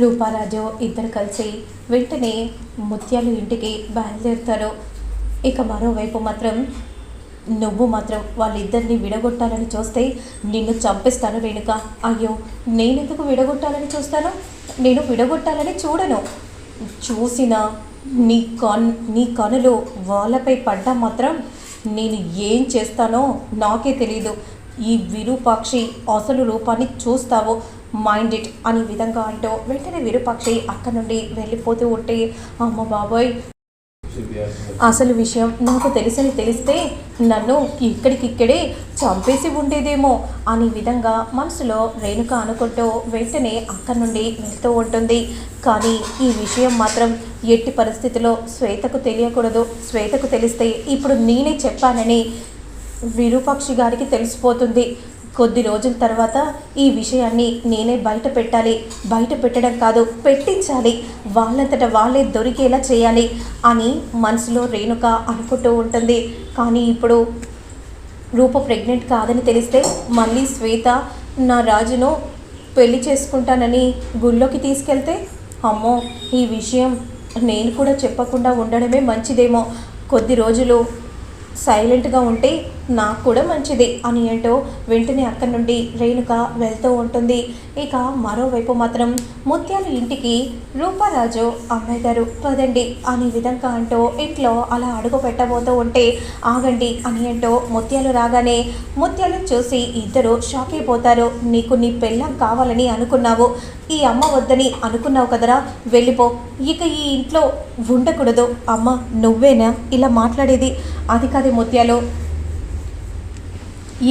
రూపారాజు ఇద్దరు కలిసి వెంటనే ముత్యాలు ఇంటికి బయలుదేరుతారు. ఇక మరోవైపు మాత్రం నువ్వు మాత్రం వాళ్ళిద్దరిని విడగొట్టాలని చూస్తే నిన్ను చంపిస్తాను రేణుక. అయ్యో నేనెందుకు విడగొట్టాలని చూస్తాను? నేను విడగొట్టాలని చూడను. చూసిన నీ కన్ నీ కనులు వాళ్ళపై పడ్డా మాత్రం నేను ఏం చేస్తానో నాకే తెలియదు ఈ విరూపాక్షి అసలు రూపాన్ని చూస్తావో మైండ్ ఇట్ అనే విధంగా అంటూ వెంటనే విరూపాక్షి అక్కడ నుండి వెళ్ళిపోతూ ఉంటే అమ్మ బాబోయ్ అసలు విషయం నాకు తెలుసని తెలిస్తే నన్ను ఇక్కడికిక్కడే చంపేసి ఉండేదేమో అనే విధంగా మనసులో రేణుక అనుకుంటూ వెంటనే అక్కడి నుండి వెళ్తూ ఉంటుంది. కానీ ఈ విషయం మాత్రం ఎట్టి పరిస్థితిలో శ్వేతకు తెలియకూడదు. శ్వేతకు తెలిస్తే ఇప్పుడు నేనే చెప్పానని విరూపాక్షి గారికి తెలిసిపోతుంది. కొద్ది రోజుల తర్వాత ఈ విషయాన్ని నేనే బయట పెట్టాలి. బయట పెట్టడం కాదు పెట్టించాలి. వాళ్ళంతట వాళ్ళే దొరికేలా చేయాలి అని మనసులో రేణుక అనుకుంటూ ఉంటుంది. కానీ ఇప్పుడు రూప ప్రెగ్నెంట్ కాదని తెలిస్తే మళ్ళీ శ్వేత నా రాజును పెళ్ళి చేసుకుంటానని గుళ్ళోకి తీసుకెళ్తే? అమ్మో ఈ విషయం నేను కూడా చెప్పకుండా ఉండడమే మంచిదేమో. కొద్ది రోజులు సైలెంట్గా ఉంటే నాకు కూడా మంచిది అని ఏంటో వెంటనే అక్కడి నుండి రేణుక వెళ్తూ ఉంటుంది. ఇక మరోవైపు మాత్రం ముత్యాలు ఇంటికి రూపారాజు అమ్మాయి గారు పదండి అనే విధంగా అంటూ ఇంట్లో అలా అడుగు పెట్టబోతూ ఉంటే ఆగండి అని ఏంటో ముత్యాలు రాగానే ముత్యాలు చూసి ఇద్దరు షాక్ అయిపోతారు. నీకు నీ పెళ్ళం కావాలని అనుకున్నావు. ఈ అమ్మ వద్దని అనుకున్నావు కదరా? వెళ్ళిపో. ఇక ఈ ఇంట్లో ఉండకూడదు. అమ్మ నువ్వేనా? ఇలా మాట్లాడేది. అది కాదు ముత్యాలు.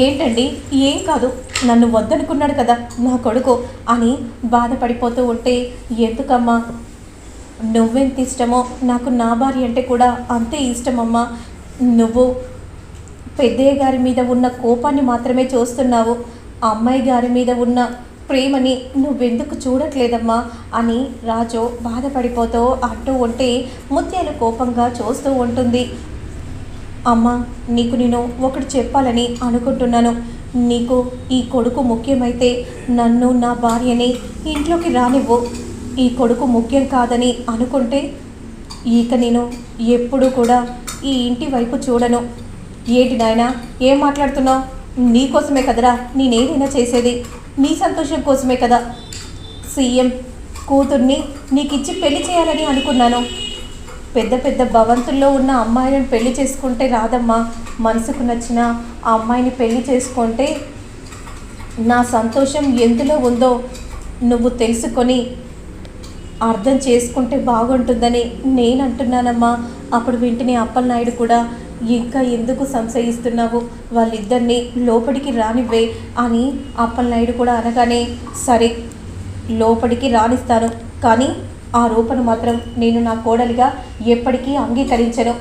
ఏంటండి? ఏం కాదు. నన్ను వద్దనుకున్నాడు కదా నా కొడుకు అని బాధపడిపోతూ ఉంటే ఎందుకమ్మా? నువ్వెంత ఇష్టమో? నాకు నా భార్య అంటే కూడా అంతే ఇష్టమమ్మా. నువ్వు పెద్దయ్య గారి మీద ఉన్న కోపాన్ని మాత్రమే చూస్తున్నావు. అమ్మాయి గారి మీద ఉన్న ప్రేమని నువ్వెందుకు చూడట్లేదమ్మా అని రాజు బాధపడిపోతూ అంటూ ఉంటే ముత్యాలు కోపంగా చూస్తూ ఉంటుంది. అమ్మా నీకు నేను ఒకటి చెప్పాలని అనుకుంటున్నాను. నీకు ఈ కొడుకు ముఖ్యమైతే నన్ను నా భార్యని ఇంట్లోకి రానివ్వు. ఈ కొడుకు ముఖ్యం కాదని అనుకుంటే ఇక నేను ఎప్పుడు కూడా ఈ ఇంటి వైపు చూడను. ఏంటి నాయన ఏం మాట్లాడుతున్నావు? నీకోసమే కదరా నేనేదైనా చేసేది? నీ సంతోషం కోసమే కదా? సీఎం కూతుర్ని నీకిచ్చి పెళ్ళి చేయాలని అనుకున్నాను. పెద్ద పెద్ద భవంతుల్లో ఉన్న అమ్మాయిలను పెళ్ళి చేసుకుంటే రాదమ్మా. మనసుకు నచ్చిన ఆ అమ్మాయిని పెళ్ళి చేసుకుంటే నా సంతోషం ఎందులో ఉందో నువ్వు తెలుసుకొని అర్థం చేసుకుంటే బాగుంటుందని నేను అంటున్నానమ్మా అప్పుడు వెంటనే అప్పలనాయుడు కూడా ఇంకా ఎందుకు సంశయిస్తున్నావు? వాళ్ళిద్దరిని లోపలికి రానివ్వే అని అప్పలనాయుడు కూడా అనగానే సరే లోపలికి రానిస్తాను. కానీ ఆ రూపను మాత్రం నేను నా కోడలిగా ఎప్పటికీ అంగీకరించను.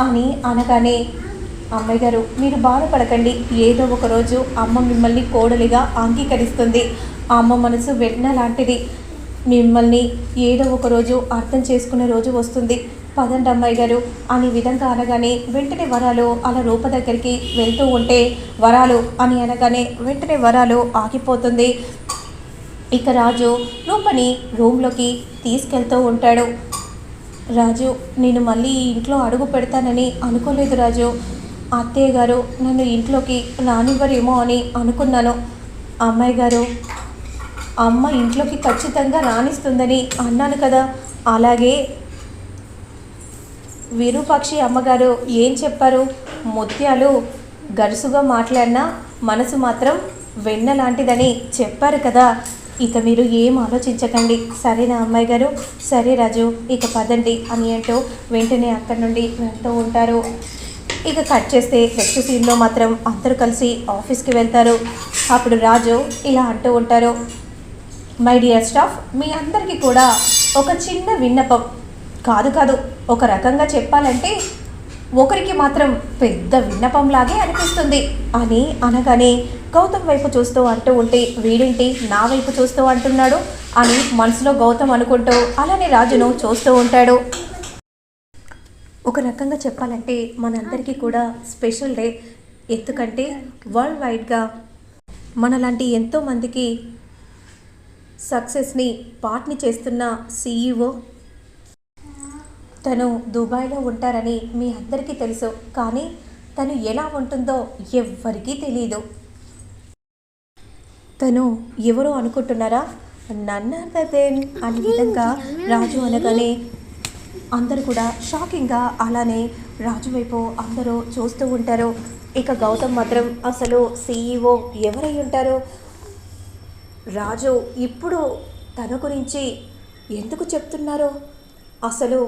అని అనగానే అమ్మాయి గారు మీరు బాధపడకండి. ఏదో ఒక రోజు అమ్మ మిమ్మల్ని కోడలిగా అంగీకరిస్తుంది. ఆ అమ్మ మనసు వెన్న లాంటిది. మిమ్మల్ని ఏదో ఒక రోజు అర్థం చేసుకునే రోజు వస్తుంది. పదండి అమ్మాయి గారు అని విధంగా అనగానే వెంటనే వరాలు అలా రూప దగ్గరికి వెళ్తూ ఉంటే వరాలు అని అనగానే వెంటనే వరాలు ఆగిపోతుంది. ఇక రాజు రూపని రూమ్లోకి తీసుకెళ్తూ ఉంటాడు. రాజు నేను మళ్ళీ ఇంట్లో అడుగు పెడతానని అనుకోలేదు రాజు. అత్తయ్య గారు నన్ను ఇంట్లోకి రానివ్వరేమో అని అనుకున్నాను. అమ్మాయి గారు అమ్మ ఇంట్లోకి ఖచ్చితంగా రాణిస్తుందని అన్నాను కదా. అలాగే విరూపాక్షి అమ్మగారు ఏం చెప్పారు? ముత్యాలు గరుసుగా మాట్లాడినా మనసు మాత్రం వెన్న లాంటిదని చెప్పారు కదా. ఇక మీరు ఏం ఆలోచించకండి. సరేనా అమ్మాయి గారు సరే రాజు ఇక పదండి అని అంటూ వెంటనే అక్కడి నుండి వెళ్తూ ఉంటారు. ఇక కట్ చేస్తే నెక్స్ట్ సీన్లో మాత్రం అందరూ కలిసి ఆఫీస్కి వెళ్తారు. అప్పుడు రాజు ఇలా అంటూ ఉంటారు. మై డియర్ స్టాఫ్ మీ అందరికీ కూడా ఒక చిన్న విన్నపం. కాదు కాదు ఒక రకంగా చెప్పాలంటే ఒకరికి మాత్రం పెద్ద విన్నపంలాగే అనిపిస్తుంది. అని అనగానే గౌతమ్ వైపు చూస్తూ అంటూ ఉంటే వీడేంటి నా వైపు చూస్తూ అంటున్నాడు? అని మనసులో గౌతమ్ అనుకుంటూ అలానే రాజును చూస్తూ ఉంటాడు. ఒక రకంగా చెప్పాలంటే మనందరికీ కూడా స్పెషల్ డే. ఎందుకంటే వరల్డ్ వైడ్గా మనలాంటి ఎంతోమందికి సక్సెస్ని పార్ట్ని చేస్తున్న సీఈఓ తను దుబాయ్లో ఉంటారని మీ అందరికీ తెలుసు. కానీ తను ఎలా ఉంటుందో ఎవ్వరికీ తెలియదు తను ఎవరు అనుకుంటున్నారా? నన్నదెన్ అనే విధంగా రాజు అనగానే అందరూ కూడా షాకింగ్గా అలానే రాజు వైపు అందరూ చూస్తూ ఉంటారు. ఇక గౌతమ్ మాత్రం అసలు సీఈఓ ఎవరై ఉంటారు? రాజు ఇప్పుడు తన గురించి ఎందుకు చెప్తున్నారు? అసలు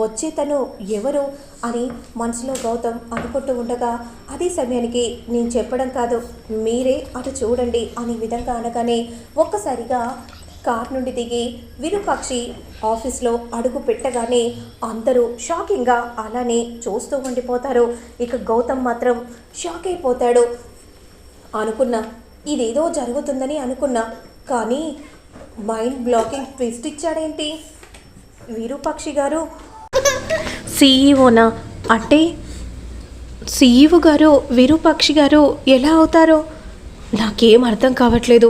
వచ్చే తను ఎవరు అని మనసులో గౌతమ్ అనుకుంటూ ఉండగా అదే సమయానికి నేను చెప్పడం కాదు మీరే అటు చూడండి అనే విధంగా అనగానే ఒక్కసారిగా కార్ నుండి దిగి విరూపాక్షి ఆఫీస్లో అడుగు పెట్టగానే అందరూ షాకింగ్గా అలానే చూస్తూ ఉండిపోతారు. ఇక గౌతమ్ మాత్రం షాక్ అయిపోతాడు. అనుకున్నా ఇదేదో జరుగుతుందని అనుకున్నా కానీ మైండ్ బ్లాకింగ్ ట్విస్ట్ ఇచ్చాడేంటి? విరూపాక్షి గారు? సీఈఓనా? అంటే సీఈఓ గారు విరూపాక్షి గారు ఎలా అవుతారో నాకేం అర్థం కావట్లేదు.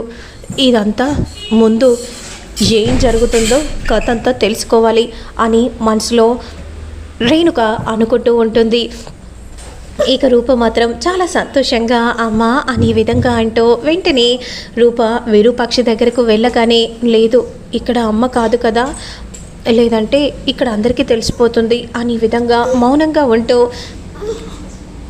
ఇదంతా ముందు ఏం జరుగుతుందో కథ అంతా తెలుసుకోవాలి అని మనసులో రేణుక అనుకుంటూ ఉంటుంది. ఇక రూప మాత్రం చాలా సంతోషంగా అమ్మ అనే విధంగా అంటూ వెంటనే రూప విరూపాక్షి దగ్గరకు వెళ్ళగానే లేదు ఇక్కడ అమ్మ కాదు కదా లేదంటే ఇక్కడ అందరికీ తెలిసిపోతుంది అని విధంగా మౌనంగా ఉంటూ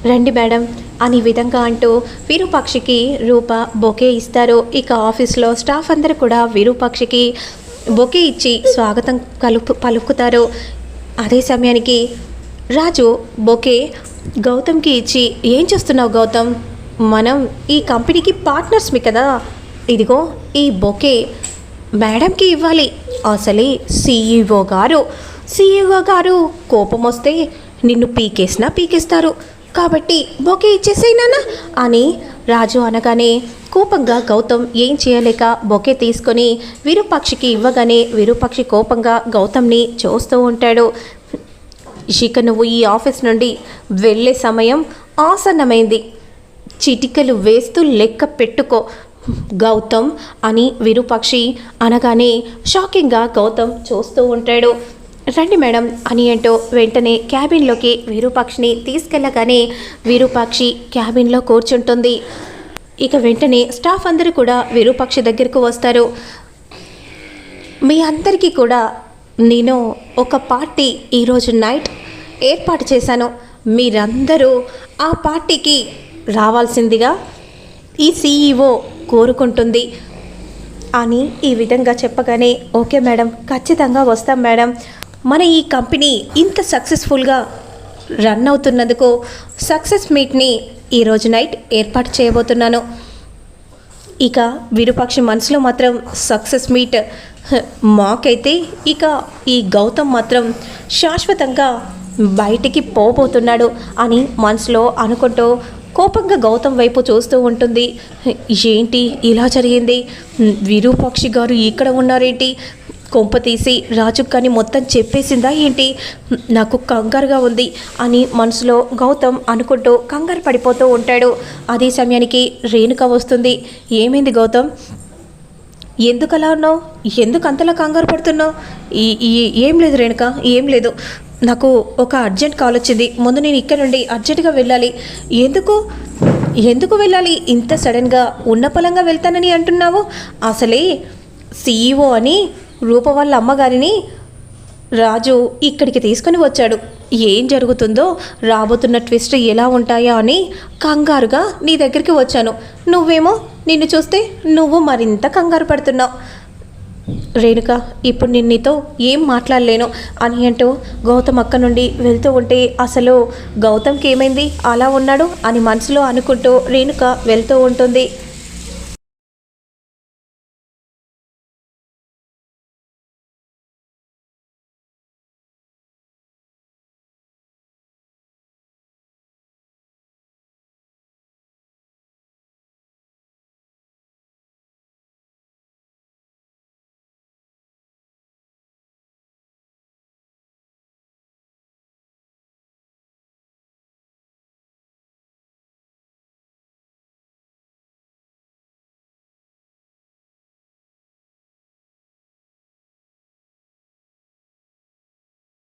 రండి మేడం అని విధంగా అంటూ విరూపాక్షికి రూప బొకే ఇస్తారు. ఇక ఆఫీస్లో స్టాఫ్ అందరూ కూడా విరూపాక్షికి బొకే ఇచ్చి స్వాగతం కలుపు పలుకుతారు. అదే సమయానికి రాజు బొకే గౌతమ్కి ఇచ్చి ఏం చేస్తున్నావు గౌతమ్? మనం ఈ కంపెనీకి పార్ట్నర్స్మి కదా. ఇదిగో ఈ బొకే మేడంకి ఇవ్వాలి. అసలే సీఈఓ గారు. సీఈఓ గారు కోపం వస్తే నిన్ను పీకేసినా పీకేస్తారు. కాబట్టి బొకే ఇచ్చేసేనానా అని రాజు అనగానే కోపంగా గౌతమ్ ఏం చేయలేక బొకే తీసుకొని విరూపాక్షికి ఇవ్వగానే విరూపాక్షి కోపంగా గౌతమ్ని చూస్తూ ఉంటాడు. ఇక నువ్వు ఈ ఆఫీస్ నుండి వెళ్ళే సమయం ఆసన్నమైంది. చిటికలు వేస్తూ లెక్క పెట్టుకో. గౌతమ్ అని విరూపాక్షి అనగానే షాకింగ్గా గౌతమ్ చూస్తూ ఉంటాడు. రండి మేడం అని అంటూ వెంటనే క్యాబిన్లోకి విరూపాక్షిని తీసుకెళ్ళగానే విరూపాక్షి క్యాబిన్లో కూర్చుంటుంది. ఇక వెంటనే స్టాఫ్ అందరూ కూడా విరూపాక్షి దగ్గరకు వస్తారు. మీ అందరికీ కూడా నేను ఒక పార్టీ ఈరోజు నైట్ ఏర్పాటు చేశాను. మీరందరూ ఆ పార్టీకి రావాల్సిందిగా ఈ సీఈఓ కోరుకుంటుంది. అని ఈ విధంగా చెప్పగానే ఓకే మేడం ఖచ్చితంగా వస్తాం మేడం. మన ఈ కంపెనీ ఇంత సక్సెస్ఫుల్గా రన్ అవుతున్నందుకు సక్సెస్ మీట్ని ఈరోజు నైట్ ఏర్పాటు చేయబోతున్నాను. ఇక విరూపాక్షి మనసులో మాత్రం సక్సెస్ మీట్ హ, మాకైతే ఇక ఈ గౌతమ్ మాత్రం శాశ్వతంగా బయటికి పోబోతున్నాడు అని మనసులో అనుకుంటూ కోపంగా గౌతమ్ వైపు చూస్తూ ఉంటుంది. ఏంటి? ఇలా జరిగింది. విరూపాక్షి గారు ఇక్కడ ఉన్నారేంటి? కొంప తీసి రాజు కానీ మొత్తం చెప్పేసిందా ఏంటి? నాకు కంగారుగా ఉంది అని మనసులో గౌతమ్ అనుకుంటూ కంగారు పడిపోతూ ఉంటాడు. అదే సమయానికి రేణుక వస్తుంది. ఏమైంది గౌతమ్? ఎందుకు అలా ఉన్నావు? ఎందుకు అంతలా కంగారు పడుతున్నావు? ఈ- ఏం లేదు రేణుక ఏం లేదు. నాకు ఒక అర్జెంట్ కాల్ వచ్చింది. ముందు నేను ఇక్కడ నుండి అర్జెంటుగా వెళ్ళాలి. ఎందుకు? ఎందుకు వెళ్ళాలి? ఇంత సడన్గా ఉన్న పొలంగా వెళ్తానని అంటున్నావు? అసలే సీఈఓ అని రూప వాళ్ళ అమ్మగారిని రాజు ఇక్కడికి తీసుకొని వచ్చాడు. ఏం జరుగుతుందో? రాబోతున్న ట్విస్ట్ ఎలా ఉంటాయా అని కంగారుగా నీ దగ్గరికి వచ్చాను. నువ్వేమో? నిన్ను చూస్తే నువ్వు మరింత కంగారు పడుతున్నావు. రేణుక ఇప్పుడు నేను నీతో ఏం మాట్లాడలేను అని అంటూ గౌతమ్ అక్క నుండి వెళ్తూ ఉంటే అసలు గౌతమ్కి ఏమైంది? అలా ఉన్నాడు అని మనసులో అనుకుంటూ రేణుక వెళ్తూ ఉంటుంది.